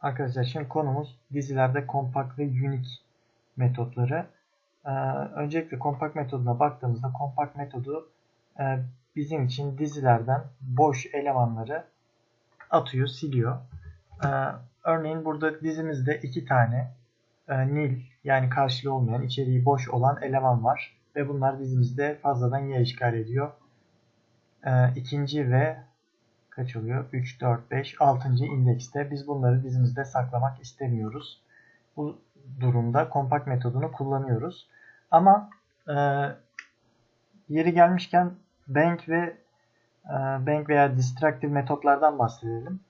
Arkadaşlar şimdi konumuz dizilerde kompakt ve unique metotları. Ee, öncelikle kompakt metoduna baktığımızda kompakt metodu e, bizim için dizilerden boş elemanları atıyor, siliyor. Ee, örneğin burada dizimizde iki tane e, nil yani karşılığı olmayan, içeriği boş olan eleman var. Ve bunlar dizimizde fazladan yer işgal ediyor. Ee, ikinci ve kaç oluyor? 3, 4, 5, 6. indekste biz bunları dizimizde saklamak istemiyoruz. Bu durumda kompakt metodunu kullanıyoruz. Ama e, yeri gelmişken bank ve e, bank veya distractive metotlardan bahsedelim.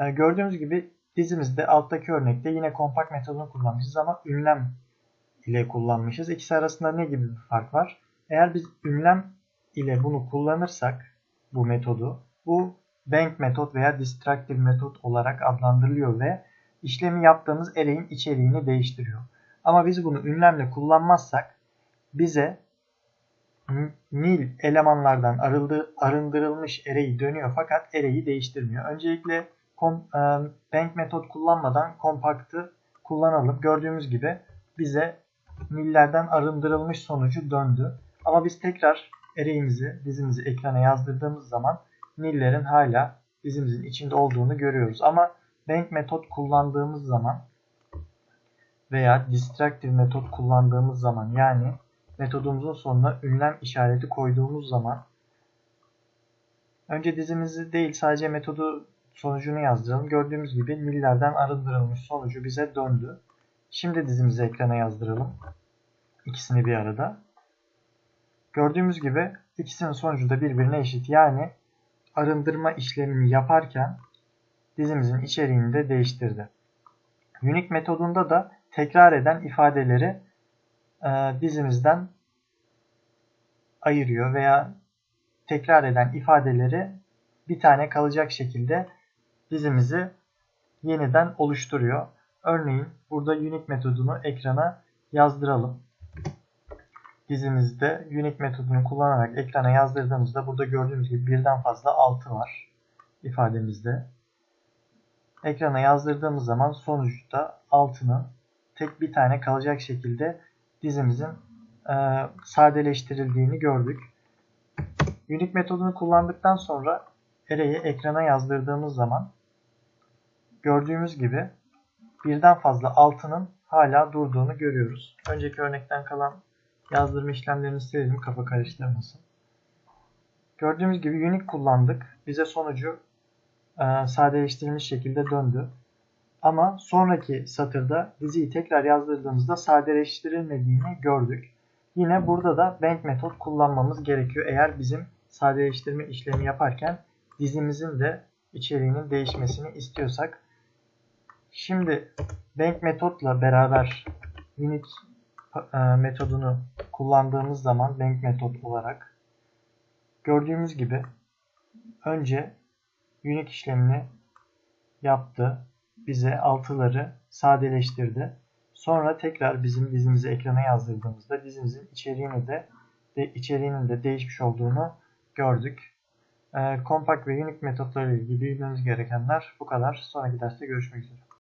E, gördüğünüz gibi dizimizde alttaki örnekte yine kompakt metodunu kullanmışız ama ünlem ile kullanmışız. İkisi arasında ne gibi bir fark var? Eğer biz ünlem ile bunu kullanırsak bu metodu bu bank metot veya distractive metot olarak adlandırılıyor ve işlemi yaptığımız array'in içeriğini değiştiriyor. Ama biz bunu ünlemle kullanmazsak bize nil elemanlardan arıldı, arındırılmış array dönüyor fakat array'i değiştirmiyor. Öncelikle e, bank metot kullanmadan compact'ı kullanalım. Gördüğümüz gibi bize nillerden arındırılmış sonucu döndü. Ama biz tekrar array'imizi, dizimizi ekrana yazdırdığımız zaman nillerin hala dizimizin içinde olduğunu görüyoruz. Ama bank metot kullandığımız zaman veya distractive metot kullandığımız zaman yani metodumuzun sonuna ünlem işareti koyduğumuz zaman önce dizimizi değil sadece metodu sonucunu yazdıralım. Gördüğümüz gibi nillerden arındırılmış sonucu bize döndü. Şimdi dizimizi ekrana yazdıralım. İkisini bir arada. Gördüğümüz gibi ikisinin sonucu da birbirine eşit. Yani arındırma işlemini yaparken dizimizin içeriğini de değiştirdi. Unique metodunda da tekrar eden ifadeleri e, dizimizden ayırıyor veya tekrar eden ifadeleri bir tane kalacak şekilde dizimizi yeniden oluşturuyor. Örneğin burada unique metodunu ekrana yazdıralım. Dizimizde unique metodunu kullanarak ekrana yazdırdığımızda burada gördüğümüz gibi birden fazla 6 var ifademizde. Ekrana yazdırdığımız zaman sonuçta 6'nın tek bir tane kalacak şekilde dizimizin e, sadeleştirildiğini gördük. Unique metodunu kullandıktan sonra array'i ekrana yazdırdığımız zaman gördüğümüz gibi birden fazla altının hala durduğunu görüyoruz. Önceki örnekten kalan yazdırma işlemlerini silelim kafa karıştırmasın. Gördüğümüz gibi unique kullandık. Bize sonucu e, sadeleştirilmiş şekilde döndü. Ama sonraki satırda diziyi tekrar yazdırdığımızda sadeleştirilmediğini gördük. Yine burada da bank metot kullanmamız gerekiyor. Eğer bizim sadeleştirme işlemi yaparken dizimizin de içeriğinin değişmesini istiyorsak. Şimdi bank metotla beraber e, metodunu kullandığımız zaman bank metot olarak gördüğümüz gibi önce unique işlemini yaptı. Bize altıları sadeleştirdi. Sonra tekrar bizim dizimizi ekrana yazdırdığımızda dizimizin içeriğini de, de içeriğinin de değişmiş olduğunu gördük. E, Compact ve Unique metotları ile ilgili bilmemiz gerekenler bu kadar. Sonraki derste görüşmek üzere.